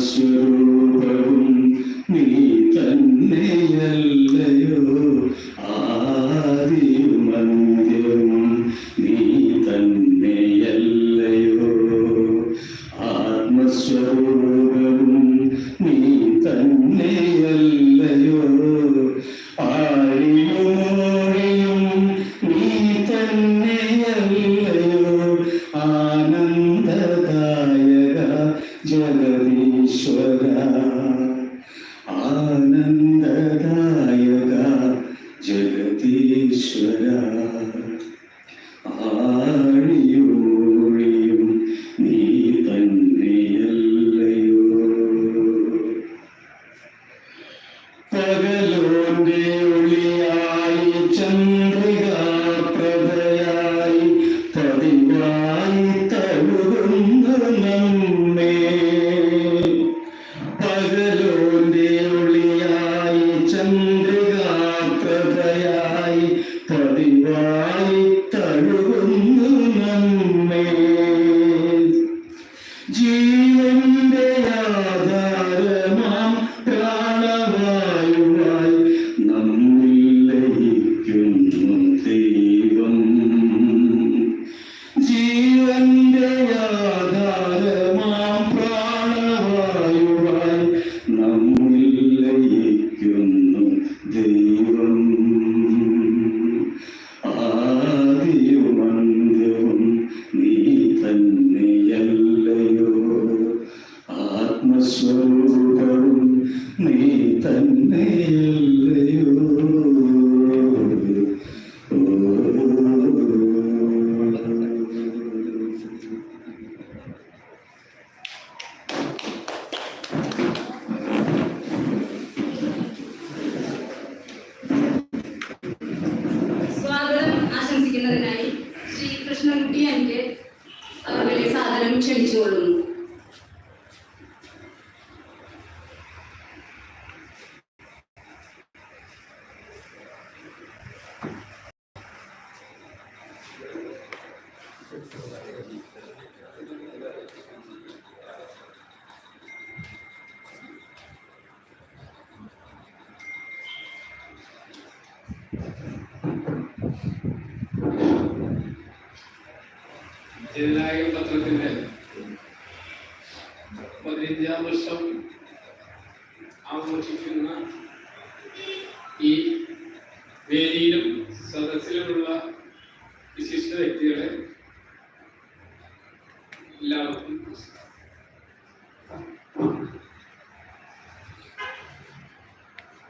ആത്മസ്വരൂപവും നീ തന്നെയല്ലയോ? ആദിയും നീ തന്നെയല്ലയോ? ആത്മസ്വരൂപവും നീ തന്നെയല്ലയോ? ആഴിയോഴിയും നീ de കൃഷ്ണൻകുട്ടി വലിയ സാധനം ക്ഷണിച്ചുകൊള്ളുന്നു. ജനനായക പത്രത്തിന്റെ പതിനഞ്ചാം വർഷം ആഘോഷിക്കുന്ന ഈ വേദിയിലും സദസ്സിലുമുള്ള വിശിഷ്ട വ്യക്തികളെ എല്ലാവർക്കും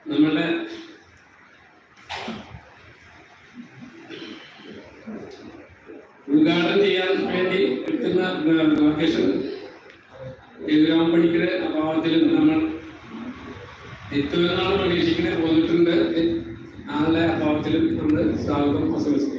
നമ്മളുടെ ഉദ്ഘാടനം ചെയ്യാൻ വേണ്ടി എത്തുന്ന ലൊക്കേഷൻ ഗ്രാമ പണിക്കരുടെ അഭാവത്തിൽ നമ്മൾ എത്തുമെന്നാണ് പ്രതീക്ഷിക്കുന്നത്. പോന്നിട്ടുണ്ട്. ആളുടെ അഭാവത്തിലും നമ്മൾ സ്വാഗതം ആശംസിക്കുന്നു